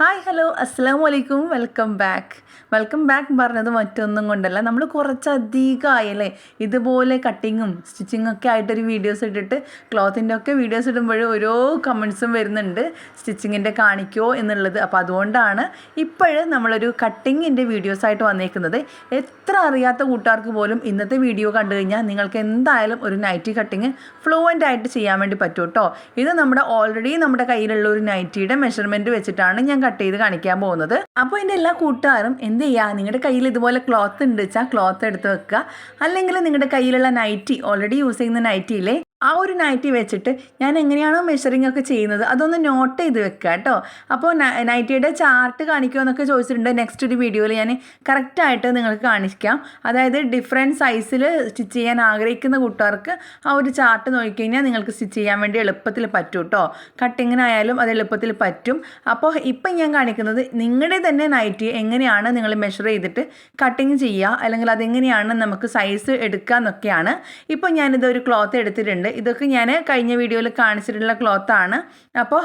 Hi hello അസ്സാം വലൈക്കും welcome back welcome back പറഞ്ഞത് മറ്റൊന്നും കൊണ്ടല്ല. നമ്മൾ കുറച്ചധികം ആയല്ലേ ഇതുപോലെ കട്ടിങ്ങും സ്റ്റിച്ചിങ്ങും ഒക്കെ ആയിട്ടൊരു വീഡിയോസ് ഇട്ടിട്ട് ക്ലോത്തിന്റെ ഒക്കെ വീഡിയോസ് ഇടുമ്പോൾ ഓരോ കമൻസും വരുന്നുണ്ട്. സ്റ്റിച്ചിങ്ങിന്റെ കാണിക്കോ എന്നുള്ളത്. അപ്പോൾ അതുകൊണ്ടാണ് ഇപ്പോഴും നമ്മളൊരു കട്ടിങ്ങിന്റെ വീഡിയോസ് ആയിട്ട് വന്നേക്കുന്നത്. എത്ര അറിയാത്ത കൂട്ടുകാർക്ക് പോലും ഇന്നത്തെ വീഡിയോ കണ്ടു കഴിഞ്ഞാൽ നിങ്ങൾക്ക് എന്തായാലും ഒരു നൈറ്റി കട്ടിങ് ഫ്ലുവന്റ് ആയിട്ട് ചെയ്യാൻ വേണ്ടി പറ്റും കേട്ടോ ഇത് നമ്മുടെ ഓൾറെഡി നമ്മുടെ കയ്യിലുള്ള ഒരു നൈറ്റിയുടെ മെഷർമെന്റ് വെച്ചിട്ടാണ് ഞാൻ കട്ട് ചെയ്ത് കാണിക്കാൻ പോകുന്നത്. അപ്പോൾ എന്റെ എല്ലാ കൂട്ടുകാരും എന്ത് ചെയ്യുക നിങ്ങളുടെ കയ്യിൽ ഇതുപോലെ ക്ലോത്ത് ഉണ്ട് വെച്ചാൽ ക്ലോത്ത് എടുത്ത് വെക്കുക. അല്ലെങ്കിൽ നിങ്ങളുടെ കയ്യിലുള്ള നൈറ്റി ഓൾറെഡി യൂസ് ചെയ്യുന്ന നൈറ്റിയിലെ ആ ഒരു നൈറ്റി വെച്ചിട്ട് ഞാൻ എങ്ങനെയാണോ മെഷറിംഗ് ഒക്കെ ചെയ്യുന്നത് അതൊന്ന് നോട്ട് ചെയ്ത് വെക്കുക കേട്ടോ അപ്പോൾ നൈറ്റിയുടെ ചാർട്ട് കാണിക്കുമോ എന്നൊക്കെ ചോദിച്ചിട്ടുണ്ട്. നെക്സ്റ്റ് ഒരു വീഡിയോയിൽ ഞാൻ കറക്റ്റായിട്ട് നിങ്ങൾക്ക് കാണിക്കാം. അതായത് ഡിഫറെന്റ് സൈസിൽ സ്റ്റിച്ച് ചെയ്യാൻ ആഗ്രഹിക്കുന്ന കൂട്ടുകാർക്ക് ആ ഒരു ചാർട്ട് നോക്കിക്കഴിഞ്ഞാൽ നിങ്ങൾക്ക് സ്റ്റിച്ച് ചെയ്യാൻ വേണ്ടി എളുപ്പത്തിൽ പറ്റും കേട്ടോ കട്ടിങ്ങിനായാലും അത് എളുപ്പത്തിൽ പറ്റും. അപ്പോൾ ഇപ്പം ഞാൻ കാണിക്കുന്നത് നിങ്ങളുടെ തന്നെ നൈറ്റി എങ്ങനെയാണ് നിങ്ങൾ മെഷർ ചെയ്തിട്ട് കട്ടിങ് ചെയ്യുക അല്ലെങ്കിൽ അതെങ്ങനെയാണ് നമുക്ക് സൈസ് എടുക്കുക എന്നൊക്കെയാണ് ഇപ്പോൾ ഞാനിത് ഒരു ക്ലോത്ത് എടുത്തിട്ടുണ്ട്. ഇതൊക്കെ ഞാൻ കഴിഞ്ഞ വീഡിയോയിൽ കാണിച്ചിട്ടുള്ള ക്ലോത്താണ് അപ്പോൾ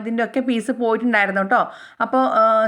ഇതിന്റെ ഒക്കെ പീസ് പോയിട്ടുണ്ടായിരുന്നു കേട്ടോ അപ്പോൾ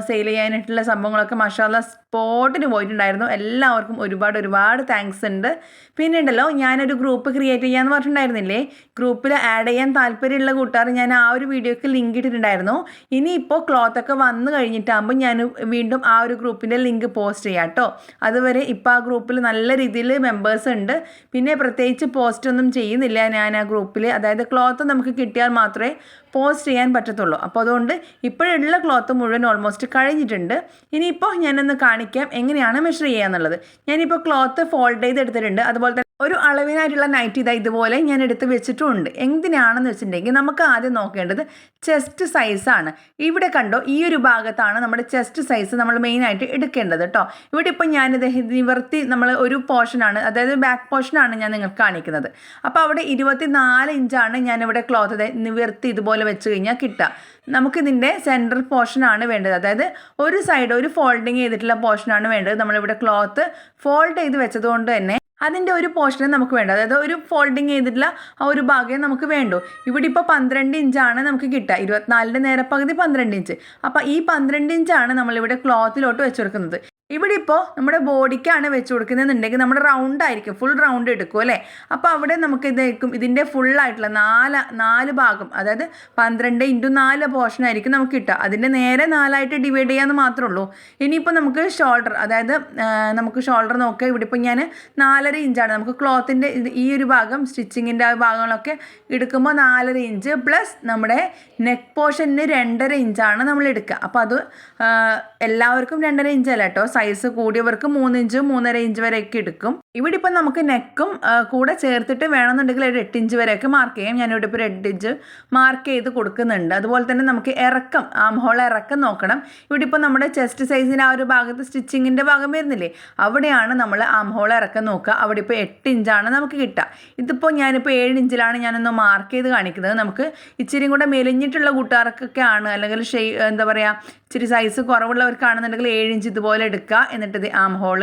സെയിൽ ചെയ്യാനായിട്ടുള്ള സംഭവങ്ങളൊക്കെ മഷാല സ്പോട്ടിന് പോയിട്ടുണ്ടായിരുന്നു. എല്ലാവർക്കും ഒരുപാട് ഒരുപാട് താങ്ക്സ് ഉണ്ട്. പിന്നെ ഉണ്ടല്ലോ ഞാനൊരു ഗ്രൂപ്പ് ക്രിയേറ്റ് ചെയ്യാന്ന് പറഞ്ഞിട്ടുണ്ടായിരുന്നില്ലേ? ഗ്രൂപ്പിൽ ആഡ് ചെയ്യാൻ താല്പര്യമുള്ള കൂട്ടുകാർ ഞാൻ ആ ഒരു വീഡിയോക്ക് ലിങ്ക് ഇട്ടിട്ടുണ്ടായിരുന്നു. ഇനിയിപ്പോൾ ക്ലോത്ത് ഒക്കെ വന്നു കഴിഞ്ഞിട്ടാകുമ്പോൾ ഞാൻ വീണ്ടും ആ ഒരു ഗ്രൂപ്പിന്റെ ലിങ്ക് പോസ്റ്റ് ചെയ്യാം കേട്ടോ അതുവരെ ഇപ്പോൾ ആ ഗ്രൂപ്പിൽ നല്ല രീതിയിൽ മെമ്പേഴ്സ് ഉണ്ട്. പിന്നെ പ്രത്യേകിച്ച് പോസ്റ്റ് ഒന്നും ചെയ്യുന്നില്ല. ഞാൻ ആ ഗ്രൂപ്പിൽ അതായത് ക്ലോത്ത് നമുക്ക് കിട്ടിയാൽ മാത്രമേ പോസ്റ്റ് ചെയ്യാൻ പറ്റത്തുള്ളൂ. അപ്പോൾ അതുകൊണ്ട് ഇപ്പോഴുള്ള ക്ലോത്ത് മുഴുവൻ ഓൾമോസ്റ്റ് കഴിഞ്ഞിട്ടുണ്ട്. ഇനിയിപ്പോൾ ഞാനൊന്ന് കാണിക്കാം എങ്ങനെയാണ് മെഷർ ചെയ്യുക എന്നുള്ളത് ഞാനിപ്പോൾ ക്ലോത്ത് ഫോൾഡ് ചെയ്ത് എടുത്തിട്ടുണ്ട് അതുപോലെ ഒരു അളവിനായിട്ടുള്ള നൈറ്റ് ഇതാ ഇതുപോലെ ഞാൻ എടുത്ത് വെച്ചിട്ടുണ്ട്. എന്തിനാണെന്ന് വെച്ചിട്ടുണ്ടെങ്കിൽ നമുക്ക് ആദ്യം നോക്കേണ്ടത് ചെസ്റ്റ് സൈസാണ് ഇവിടെ കണ്ടോ ഈ ഒരു ഭാഗത്താണ് നമ്മുടെ ചെസ്റ്റ് സൈസ് നമ്മൾ മെയിനായിട്ട് എടുക്കേണ്ടത് കേട്ടോ ഇവിടെ ഇപ്പോൾ ഞാനിത് നിവർത്തി നമ്മൾ ഒരു പോർഷനാണ് അതായത് ബാക്ക് പോർഷനാണ് ഞാൻ നിങ്ങൾക്ക് കാണിക്കുന്നത്. അപ്പോൾ അവിടെ ഇരുപത്തി നാല് ഇഞ്ചാണ് ഞാനിവിടെ ക്ലോത്ത് നിവർത്തി ഇതുപോലെ വെച്ച് കഴിഞ്ഞാൽ കിട്ടുക. നമുക്കിതിന്റെ സെൻട്രൽ പോർഷനാണ് വേണ്ടത്. അതായത് ഒരു സൈഡ് ഒരു ഫോൾഡിങ് ചെയ്തിട്ടുള്ള പോർഷനാണ് വേണ്ടത്. നമ്മളിവിടെ ക്ലോത്ത് ഫോൾഡ് ചെയ്ത് വെച്ചതുകൊണ്ട് തന്നെ അതിന്റെ ഒരു പോർഷനെ നമുക്ക് വേണ്ട അതായത് ഒരു ഫോൾഡിങ് ചെയ്തിട്ടുള്ള ആ ഒരു ഭാഗമേ നമുക്ക് വേണ്ടൂ. ഇവിടെ ഇപ്പോൾ പന്ത്രണ്ട് ഇഞ്ചാണ് നമുക്ക് കിട്ടുക. ഇരുപത്തിനാലിന്റെ നേരെ പകുതി പന്ത്രണ്ട് ഇഞ്ച് അപ്പോൾ ഈ പന്ത്രണ്ട് ഇഞ്ചാണ് നമ്മളിവിടെ ക്ലോത്തിലോട്ട് വെച്ചെടുക്കുന്നത് ഇവിടെ ഇപ്പോൾ നമ്മുടെ ബോഡിക്കാണ് വെച്ച് കൊടുക്കുന്നതെന്നുണ്ടെങ്കിൽ നമ്മുടെ റൗണ്ട് ആയിരിക്കും. ഫുൾ റൗണ്ട് എടുക്കും അല്ലേ? അപ്പോൾ അവിടെ നമുക്ക് ഇതായിരിക്കും ഇതിന്റെ ഫുള്ളായിട്ടുള്ള നാല് നാല് ഭാഗം അതായത് പന്ത്രണ്ട് ഇന്റു നാല് പോർഷൻ ആയിരിക്കും നമുക്ക് കിട്ടുക. അതിന്റെ നേരെ നാലായിട്ട് ഡിവൈഡ് ചെയ്യാമെന്ന് മാത്രമേ ഉള്ളൂ. ഇനിയിപ്പോൾ നമുക്ക് ഷോൾഡർ അതായത് നമുക്ക് ഷോൾഡർ നോക്കുക. ഇവിടെ ഇപ്പോൾ ഞാൻ നാലര ഇഞ്ചാണ് നമുക്ക് ക്ലോത്തിന്റെ ഈ ഒരു ഭാഗം സ്റ്റിച്ചിങ്ങിന്റെ ആ ഭാഗങ്ങളൊക്കെ എടുക്കുമ്പോൾ നാലര ഇഞ്ച് പ്ലസ് നമ്മുടെ നെക്ക് പോർഷന് രണ്ടര ഇഞ്ചാണ് നമ്മൾ എടുക്കുക. അപ്പോൾ അത് എല്ലാവർക്കും രണ്ടര ഇഞ്ചല്ല കേട്ടോ. സൈസ് കൂടിയവർക്ക് മൂന്ന് ഇഞ്ച് മൂന്നര ഇഞ്ച് വരെയൊക്കെ എടുക്കും. ഇവിടെ ഇപ്പം നമുക്ക് നെക്കും കൂടെ ചേർത്തിട്ട് വേണമെന്നുണ്ടെങ്കിൽ ഒരു എട്ട് ഇഞ്ച് വരെയൊക്കെ മാർക്ക് ചെയ്യാം. ഞാനിവിടെ ഇപ്പോൾ എട്ട് ഇഞ്ച് മാർക്ക് ചെയ്ത് കൊടുക്കുന്നുണ്ട്. അതുപോലെ തന്നെ നമുക്ക് ഇറക്കം ആം ഹോൾ ഇറക്കം നോക്കണം. ഇവിടെ ഇപ്പോൾ നമ്മുടെ ചെസ്റ്റ് സൈസിന് ആ ഒരു ഭാഗത്ത് സ്റ്റിച്ചിങ്ങിന്റെ ഭാഗം വരുന്നില്ലേ? അവിടെയാണ് നമ്മൾ ആം ഹോൾ ഇറക്കം നോക്കുക. അവിടെ ഇപ്പോൾ എട്ട് ഇഞ്ചാണ് നമുക്ക് കിട്ടുക. ഇതിപ്പോൾ ഞാനിപ്പോൾ ഏഴ് ഇഞ്ചിലാണ് ഞാനൊന്ന് മാർക്ക് ചെയ്ത് കാണിക്കുന്നത്. നമുക്ക് ഇച്ചിരി കൂടെ മെലിഞ്ഞിട്ടുള്ള കൂട്ടുകാർക്കൊക്കെ ആണ് അല്ലെങ്കിൽ ഷെയ് എന്താ പറയുക ഇച്ചിരി സൈസ് കുറവുള്ളവർക്കാണെന്നുണ്ടെങ്കിൽ ഏഴ് ഇഞ്ച് ഇതുപോലെ എടുക്കുക. എന്നിട്ട് ആം ഹോൾ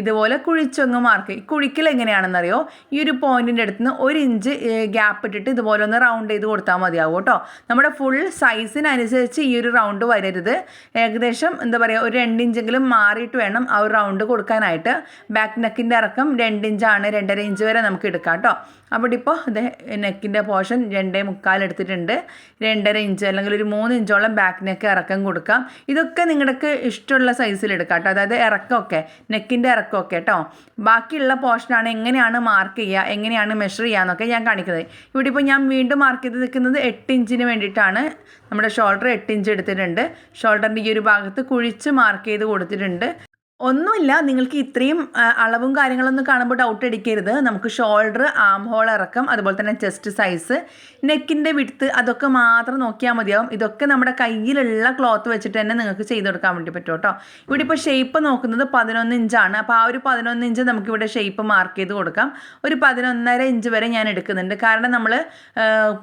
ഇതുപോലെ കുഴിച്ചൊങ്ങ് മാർക്ക് ഈ കുഴിക്കൽ എങ്ങനെയാണെന്നറിയോ? ഈ ഒരു പോയിന്റിന്റെ അടുത്ത് നിന്ന് ഒരു ഇഞ്ച് ഗ്യാപ്പ് ഇട്ടിട്ട് ഇതുപോലെ ഒന്ന് റൗണ്ട് ചെയ്ത് കൊടുത്താൽ മതിയാവും കേട്ടോ. നമ്മുടെ ഫുൾ സൈസിനനുസരിച്ച് ഈ ഒരു റൗണ്ട് വരരുത്. ഏകദേശം എന്താ പറയുക ഒരു രണ്ട് ഇഞ്ചെങ്കിലും മാറിയിട്ട് വേണം ആ ഒരു റൗണ്ട് കൊടുക്കാനായിട്ട്. ബാക്ക് നെക്കിന്റെ ഇറക്കം രണ്ട് ഇഞ്ചാണ് രണ്ടര ഇഞ്ച് വരെ നമുക്ക് എടുക്കാം കേട്ടോ. അവിടെ ഇപ്പോൾ നെക്കിന്റെ പോർഷൻ രണ്ടേ മുക്കാൽ എടുത്തിട്ടുണ്ട്. രണ്ടര ഇഞ്ച് അല്ലെങ്കിൽ ഒരു മൂന്ന് ഇഞ്ചോളം ബാക്ക് നെക്ക് ഇറക്കം കൊടുക്കാം. ഇതൊക്കെ നിങ്ങൾക്ക് ഇഷ്ടമുള്ള സൈസിൽ എടുക്കാം കേട്ടോ. അതായത് ഇറക്കമൊക്കെ നെക്കിന്റെ ഇറക്കമൊക്കെ കേട്ടോ. ബാക്കിയുള്ള പോർഷനാണ് എങ്ങനെയാണ് മാർക്ക് ചെയ്യുക എങ്ങനെയാണ് മെഷർ ചെയ്യുക എന്നൊക്കെ ഞാൻ കാണിക്കുന്നത്. ഇവിടെ ഇപ്പോൾ ഞാൻ വീണ്ടും മാർക്ക് ചെയ്ത് നിൽക്കുന്നത് എട്ട് ഇഞ്ചിന് വേണ്ടിയിട്ടാണ്. നമ്മുടെ ഷോൾഡർ എട്ട് ഇഞ്ച് എടുത്തിട്ടുണ്ട്. ഷോൾഡറിന്റെ ഈ ഒരു ഭാഗത്ത് കുഴിച്ച് മാർക്ക് ചെയ്ത് കൊടുത്തിട്ടുണ്ട്. ഒന്നുമില്ല. നിങ്ങൾക്ക് ഇത്രയും അളവും കാര്യങ്ങളൊന്നും കാണുമ്പോൾ ഡൗട്ട് അടിക്കരുത്. നമുക്ക് ഷോൾഡർ ആം ഹോൾ ഇറക്കം അതുപോലെ തന്നെ ചെസ്റ്റ് സൈസ് നെക്കിന്റെ വിടുത്ത് അതൊക്കെ മാത്രം നോക്കിയാൽ മതിയാവും. ഇതൊക്കെ നമ്മുടെ കയ്യിലുള്ള ക്ലോത്ത് വെച്ചിട്ട് തന്നെ നിങ്ങൾക്ക് ചെയ്ത് കൊടുക്കാൻ വേണ്ടി പറ്റും കേട്ടോ. ഇവിടെ ഇപ്പോൾ ഷേപ്പ് നോക്കുന്നത് പതിനൊന്ന് ഇഞ്ചാണ് അപ്പോൾ ആ ഒരു പതിനൊന്ന് ഇഞ്ച് നമുക്കിവിടെ ഷേപ്പ് മാർക്ക് ചെയ്ത് കൊടുക്കാം. ഒരു പതിനൊന്നര ഇഞ്ച് വരെ ഞാൻ എടുക്കുന്നുണ്ട്. കാരണം നമ്മൾ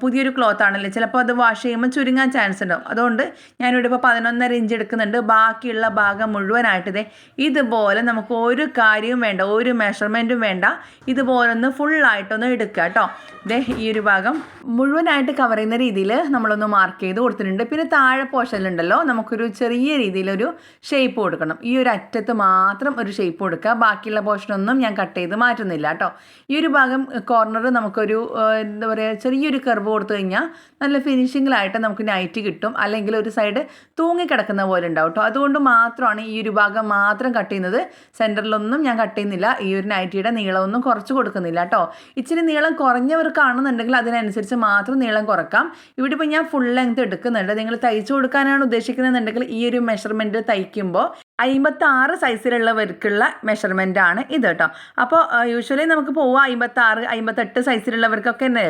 പുതിയൊരു ക്ലോത്ത് ആണല്ലേ. ചിലപ്പോൾ അത് വാഷ് ചെയ്യുമ്പോൾ ചുരുങ്ങാൻ ചാൻസ് ഉണ്ടാവും. അതുകൊണ്ട് ഞാനിവിടെ ഇപ്പോൾ പതിനൊന്നര ഇഞ്ച് എടുക്കുന്നുണ്ട്. ബാക്കിയുള്ള ഭാഗം മുഴുവനായിട്ട് ഇതേ ഇതുപോലെ നമുക്ക് ഒരു കാര്യവും വേണ്ട ഒരു മെഷർമെന്റും വേണ്ട. ഇതുപോലെ ഒന്ന് ഫുള്ളായിട്ടൊന്ന് എടുക്കുക കേട്ടോ ദേ ഈ ഒരു ഭാഗം മുഴുവനായിട്ട് കവർ ചെയ്യുന്ന രീതിയിൽ നമ്മളൊന്ന് മാർക്ക് ചെയ്ത് കൊടുത്തിട്ടുണ്ട്. പിന്നെ താഴെ പോർഷനിലുണ്ടല്ലോ നമുക്കൊരു ചെറിയ രീതിയിലൊരു ഷേപ്പ് കൊടുക്കണം. ഈ ഒരു അറ്റത്ത് മാത്രം ഒരു ഷേപ്പ് കൊടുക്കുക. ബാക്കിയുള്ള പോർഷനൊന്നും ഞാൻ കട്ട് ചെയ്ത് മാറ്റുന്നില്ല കേട്ടോ ഈ ഒരു ഭാഗം കോർണർ നമുക്കൊരു എന്താ പറയുക ചെറിയൊരു കർവ് കൊടുത്തു കഴിഞ്ഞാൽ നല്ല ഫിനിഷിങ്ങിലായിട്ട് നമുക്ക് നൈറ്റ് കിട്ടും. അല്ലെങ്കിൽ ഒരു സൈഡ് തൂങ്ങിക്കിടക്കുന്ന പോലെ ഉണ്ടാവും കേട്ടോ അതുകൊണ്ട് മാത്രമാണ് ഈ ഒരു ഭാഗം മാത്രം കട്ട് ചെയ്യുന്നത്. സെന്ററിലൊന്നും ഞാൻ കട്ട് ചെയ്യുന്നില്ല. ഈ ഒരു നൈറ്റിയുടെ നീളമൊന്നും കുറച്ച് കൊടുക്കുന്നില്ല കേട്ടോ ഇച്ചിരി നീളം കുറഞ്ഞവർക്കാണെന്നുണ്ടെങ്കിൽ അതിനനുസരിച്ച് മാത്രം നീളം കുറക്കാം. ഇവിടെ ഇപ്പോൾ ഞാൻ ഫുൾ ലെങ്ത് എടുക്കുന്നുണ്ട്. നിങ്ങൾ തയ്ച്ചു കൊടുക്കാനാണ് ഉദ്ദേശിക്കുന്നതെന്നുണ്ടെങ്കിൽ ഈ ഒരു മെഷർമെന്റ് തയ്ക്കുമ്പോൾ അമ്പത്തി ആറ് സൈസിലുള്ളവർക്കുള്ള മെഷർമെന്റ് ആണ് ഇത് കേട്ടോ. അപ്പോൾ യൂഷ്വലി നമുക്ക് പോവാം അമ്പത്തി ആറ് അമ്പത്തെട്ട് സൈസിലുള്ളവർക്കൊക്കെ തന്നെ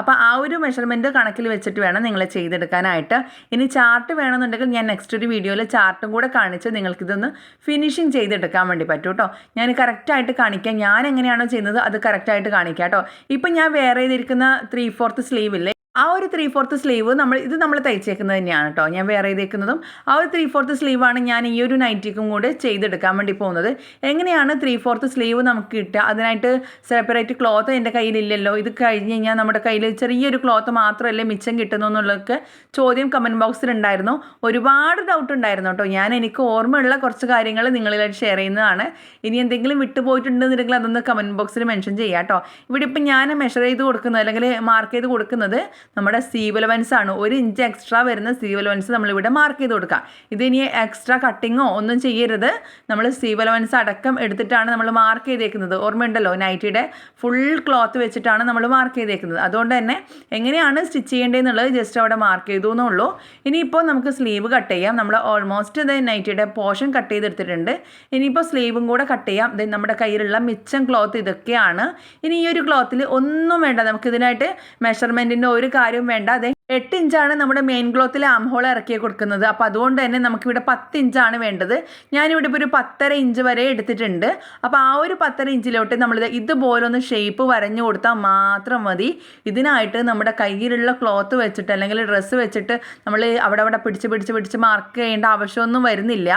അപ്പോൾ ആ ഒരു മെഷർമെന്റ് കണക്കിൽ വെച്ചിട്ട് വേണം നിങ്ങൾ ചെയ്തെടുക്കാനായിട്ട്. ഇനി ചാർട്ട് വേണമെന്നുണ്ടെങ്കിൽ ഞാൻ നെക്സ്റ്റ് ഒരു വീഡിയോയിൽ ചാർട്ടും കൂടെ കാണിച്ച് നിങ്ങൾക്കിതൊന്ന് ഫിനിഷിങ് ചെയ്തെടുക്കാൻ വേണ്ടി പറ്റും കേട്ടോ. ഞാൻ കറക്റ്റായിട്ട് കാണിക്കാം. ഞാൻ എങ്ങനെയാണോ ചെയ്യുന്നത് അത് കറക്റ്റായിട്ട് കാണിക്കാം കേട്ടോ. ഇപ്പം ഞാൻ വേറെ ചെയ്തിരിക്കുന്ന ത്രീ ഫോർത്ത് സ്ലീവില്ലേ ആ ഒരു ത്രീ ഫോർത്ത് സ്ലീവ് നമ്മൾ ഇത് നമ്മൾ തയ്ച്ചേക്കുന്നത് തന്നെയാണ് കേട്ടോ ഞാൻ വേറെ ചെയ്തേക്കുന്നതും ആ ഒരു ത്രീ ഫോർത്ത് സ്ലീവാണ് ഞാൻ ഈ ഒരു നൈറ്റിക്കും കൂടെ ചെയ്തെടുക്കാൻ വേണ്ടി പോകുന്നത്. എങ്ങനെയാണ് ത്രീ ഫോർത്ത് സ്ലീവ് നമുക്ക് കിട്ടുക? അതിനായിട്ട് സെപ്പറേറ്റ് ക്ലോത്ത് എന്റെ കയ്യിലില്ലല്ലോ. ഇത് കഴിഞ്ഞ് കഴിഞ്ഞാൽ നമ്മുടെ കയ്യിൽ ചെറിയൊരു ക്ലോത്ത് മാത്രമല്ലേ മിച്ചം കിട്ടുന്നു എന്നുള്ളതൊക്കെ ചോദ്യം കമന്റ് ബോക്സിൽ ഉണ്ടായിരുന്നു. ഒരുപാട് ഡൗട്ട് ഉണ്ടായിരുന്നു കേട്ടോ ഞാൻ എനിക്ക് ഓർമ്മയുള്ള കുറച്ച് കാര്യങ്ങൾ നിങ്ങളിലായിട്ട് ഷെയർ ചെയ്യുന്നതാണ്. ഇനി എന്തെങ്കിലും വിട്ടുപോയിട്ടുണ്ടെന്നുണ്ടെങ്കിൽ അതൊന്ന് കമന്റ് ബോക്സിൽ മെൻഷൻ ചെയ്യാം കേട്ടോ ഇവിടെ ഇപ്പം ഞാൻ മെഷർ ചെയ്ത് കൊടുക്കുന്നത് അല്ലെങ്കിൽ മാർക്ക് ചെയ്ത് കൊടുക്കുന്നത് നമ്മുടെ സീവലവൻസ് ആണ്. ഒരു ഇഞ്ച് എക്സ്ട്രാ വരുന്ന സീവലവൻസ് നമ്മളിവിടെ മാർക്ക് ചെയ്ത് കൊടുക്കാം. ഇതിനി എക്സ്ട്രാ കട്ടിങ്ങോ ഒന്നും ചെയ്യരുത്. നമ്മൾ സീവലവൻസ് അടക്കം എടുത്തിട്ടാണ് നമ്മൾ മാർക്ക് ചെയ്തേക്കുന്നത്. ഓർമ്മയുണ്ടല്ലോ? നൈറ്റിയുടെ ഫുൾ ക്ലോത്ത് വെച്ചിട്ടാണ് നമ്മൾ മാർക്ക് ചെയ്തേക്കുന്നത്. അതുകൊണ്ട് തന്നെ എങ്ങനെയാണ് സ്റ്റിച്ച് ചെയ്യേണ്ടതെന്നുള്ളത് ജസ്റ്റ് അവിടെ മാർക്ക് ചെയ്തു എന്നുള്ളൂ. ഇനിയിപ്പോൾ നമുക്ക് സ്ലീവ് കട്ട് ചെയ്യാം. നമ്മൾ ഓൾമോസ്റ്റ് ഇത് നൈറ്റിയുടെ പോർഷൻ കട്ട് ചെയ്തെടുത്തിട്ടുണ്ട്. ഇനിയിപ്പോൾ സ്ലീവും കൂടെ കട്ട് ചെയ്യാം. ദേ നമ്മുടെ കയ്യിലുള്ള മിച്ചം ക്ലോത്ത് ഇതൊക്കെയാണ്. ഇനി ഈ ഒരു ക്ലോത്തിൽ ഒന്നും വേണ്ട. നമുക്ക് ഇതിനായിട്ട് മെഷർമെന്റിന്റെ ഒരു കാര്യവും വേണ്ട. അതെ എട്ട് ഇഞ്ചാണ് നമ്മുടെ മെയിൻ ക്ലോത്തിൽ ആംഹോൾ ഇറക്കി കൊടുക്കുന്നത്. അപ്പോൾ അതുകൊണ്ട് തന്നെ നമുക്കിവിടെ പത്ത് ഇഞ്ചാണ് വേണ്ടത്. ഞാനിവിടെ ഇപ്പോൾ ഒരു പത്തര ഇഞ്ച് വരെ എടുത്തിട്ടുണ്ട്. അപ്പോൾ ആ ഒരു പത്തര ഇഞ്ചിലോട്ട് നമ്മൾ ഇതുപോലെ ഒന്ന് ഷേപ്പ് വരഞ്ഞു കൊടുത്താൽ മാത്രം മതി. ഇതിനായിട്ട് നമ്മുടെ കയ്യിലുള്ള ക്ലോത്ത് വെച്ചിട്ട് അല്ലെങ്കിൽ ഡ്രസ്സ് വെച്ചിട്ട് നമ്മൾ അവിടെ അവിടെ പിടിച്ച് പിടിച്ച് പിടിച്ച് മാർക്ക് ചെയ്യേണ്ട ആവശ്യമൊന്നും വരുന്നില്ല.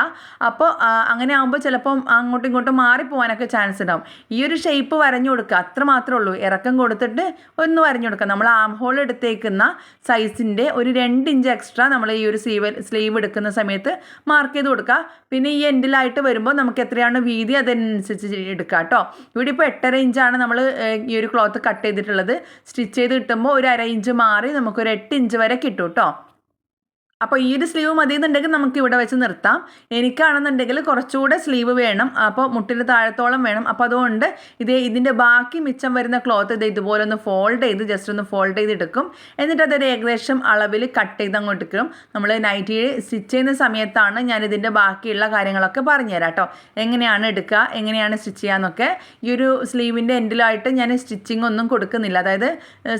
അപ്പോൾ ആ, അങ്ങനെ ആകുമ്പോൾ ചിലപ്പം അങ്ങോട്ടും ഇങ്ങോട്ടും മാറിപ്പോകാനൊക്കെ ചാൻസ് ഉണ്ടാവും. ഈ ഒരു ഷേപ്പ് വരഞ്ഞു കൊടുക്കുക അത്ര മാത്രമേ ഉള്ളൂ. ഇറക്കം കൊടുത്തിട്ട് ഒന്ന് വരഞ്ഞു കൊടുക്കുക. നമ്മൾ ആം ഹോൾ എടുത്തേക്കുന്ന സൈസിന്റെ ഒരു രണ്ട് ഇഞ്ച് എക്സ്ട്രാ നമ്മൾ ഈ ഒരു സ്ലീവ് സ്ലീവ് എടുക്കുന്ന സമയത്ത് മാർക്ക് ചെയ്ത് കൊടുക്കുക പിന്നെ ഈ എൻഡിലായിട്ട് വരുമ്പോൾ നമുക്ക് എത്രയാണ് വീതി അതനുസരിച്ച് എടുക്കുക കേട്ടോ ഇവിടെ ഇപ്പോൾ എട്ടര ഇഞ്ചാണ് നമ്മൾ ഈ ഒരു ക്ലോത്ത് കട്ട് ചെയ്തിട്ടുള്ളത്. സ്റ്റിച്ച് ചെയ്ത് കിട്ടുമ്പോൾ ഒരു അര ഇഞ്ച് മാറി നമുക്കൊരു എട്ട് ഇഞ്ച് വരെ കിട്ടും കേട്ടോ അപ്പോൾ ഈ ഒരു സ്ലീവ് മതി എന്നുണ്ടെങ്കിൽ നമുക്ക് ഇവിടെ വെച്ച് നിർത്താം. എനിക്കാണെന്നുണ്ടെങ്കിൽ കുറച്ചുകൂടെ സ്ലീവ് വേണം. അപ്പോൾ മുട്ടിന് താഴത്തോളം വേണം. അപ്പോൾ അതുകൊണ്ട് ഇത് ഇതിന്റെ ബാക്കി മിച്ചം വരുന്ന ക്ലോത്ത് ഇത് ഇതുപോലെ ഒന്ന് ഫോൾഡ് ചെയ്ത് ജസ്റ്റ് ഒന്ന് ഫോൾഡ് ചെയ്തെടുക്കും. എന്നിട്ട് അതൊരു ഏകദേശം അളവിൽ കട്ട് ചെയ്ത് അങ്ങോട്ട് എടുക്കും നമ്മൾ നൈറ്റി സ്റ്റിച്ച് ചെയ്യുന്ന സമയത്താണ് ഞാൻ ഇതിന്റെ ബാക്കിയുള്ള കാര്യങ്ങളൊക്കെ പറഞ്ഞുതരാം കേട്ടോ എങ്ങനെയാണ് എടുക്കുക എങ്ങനെയാണ് സ്റ്റിച്ച് ചെയ്യാന്നൊക്കെ ഈ ഒരു സ്ലീവിന്റെ എൻഡിലായിട്ട് ഞാൻ സ്റ്റിച്ചിങ് ഒന്നും കൊടുക്കുന്നില്ല. അതായത്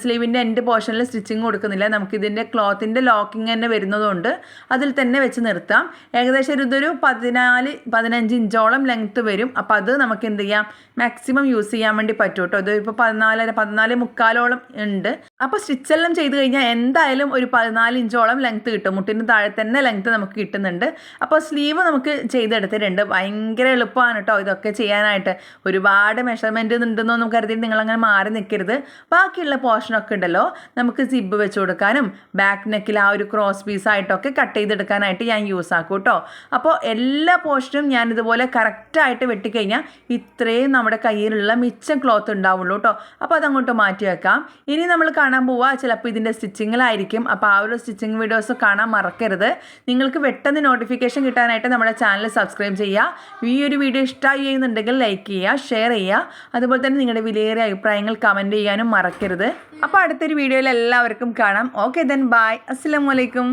സ്ലീവിന്റെ എൻഡ് പോർഷനിൽ സ്റ്റിച്ചിങ് കൊടുക്കുന്നില്ല. നമുക്കിതിന്റെ ക്ലോത്തിന്റെ ലോക്കിങ് തന്നെ വരുന്നതുകൊണ്ട് അതിൽ തന്നെ വെച്ച് നിർത്താം. ഏകദേശം ഇതൊരു പതിനാല് പതിനഞ്ച് ഇഞ്ചോളം ലെങ്ത്ത് വരും. അപ്പോൾ അത് നമുക്ക് എന്ത് ചെയ്യാം? മാക്സിമം യൂസ് ചെയ്യാൻ വേണ്ടി പറ്റും കേട്ടോ ഇത് ഇപ്പോൾ പതിനാലര പതിനാല് മുക്കാലോളം ഉണ്ട്. അപ്പോൾ സ്റ്റിച്ചെല്ലാം ചെയ്ത് കഴിഞ്ഞാൽ എന്തായാലും ഒരു പതിനാല് ഇഞ്ചോളം ലെങ്ത്ത് കിട്ടും. മുട്ടിന് താഴെ തന്നെ ലെങ്ത്ത് നമുക്ക് കിട്ടുന്നുണ്ട്. അപ്പോൾ സ്ലീവ് നമുക്ക് ചെയ്തെടുത്തിട്ടുണ്ട്. ഭയങ്കര എളുപ്പമാണ് കേട്ടോ ഇതൊക്കെ ചെയ്യാനായിട്ട്. ഒരുപാട് മെഷർമെന്റ് ഉണ്ടെന്നൊന്നും കരുതി നിങ്ങളങ്ങനെ മാറി നിൽക്കരുത് ബാക്കിയുള്ള പോർഷനൊക്കെ ഉണ്ടല്ലോ. നമുക്ക് സിബ് വെച്ച് കൊടുക്കാനും ബാക്ക് നെക്കിൽ ആ ഒരു ക്രോസ് പീസായിട്ടൊക്കെ കട്ട് ചെയ്തെടുക്കാനായിട്ട് ഞാൻ യൂസ് ആക്കും കേട്ടോ അപ്പോൾ എല്ലാ പോർഷനും ഞാൻ ഇതുപോലെ കറക്റ്റായിട്ട് വെട്ടിക്കഴിഞ്ഞാൽ ഇത്രയും നമ്മുടെ കയ്യിലുള്ള മിച്ചം ക്ലോത്ത് ഉണ്ടാവുള്ളൂ കേട്ടോ അപ്പോൾ അതങ്ങോട്ട് മാറ്റി വെക്കാം. ഇനി നമ്മൾ കാണാൻ പോവുക ചിലപ്പോൾ ഇതിന്റെ സ്റ്റിച്ചിങ്ങിലായിരിക്കും. അപ്പോൾ ആ ഒരു സ്റ്റിച്ചിങ് വീഡിയോസ് കാണാൻ മറക്കരുത്. നിങ്ങൾക്ക് പെട്ടെന്ന് നോട്ടിഫിക്കേഷൻ കിട്ടാനായിട്ട് നമ്മുടെ ചാനൽ സബ്സ്ക്രൈബ് ചെയ്യുക ഈ ഒരു വീഡിയോ ഇഷ്ടമായി ചെയ്യുന്നുണ്ടെങ്കിൽ ലൈക്ക് ചെയ്യുക ഷെയർ ചെയ്യുക അതുപോലെ തന്നെ നിങ്ങളുടെ വിലയേറിയ അഭിപ്രായങ്ങൾ കമന്റ് ചെയ്യാനും മറക്കരുത്. അപ്പോൾ അടുത്തൊരു വീഡിയോയിൽ എല്ലാവർക്കും കാണാം. ഓക്കെ ദെൻ ബായ് അസ്സാം വലൈക്കും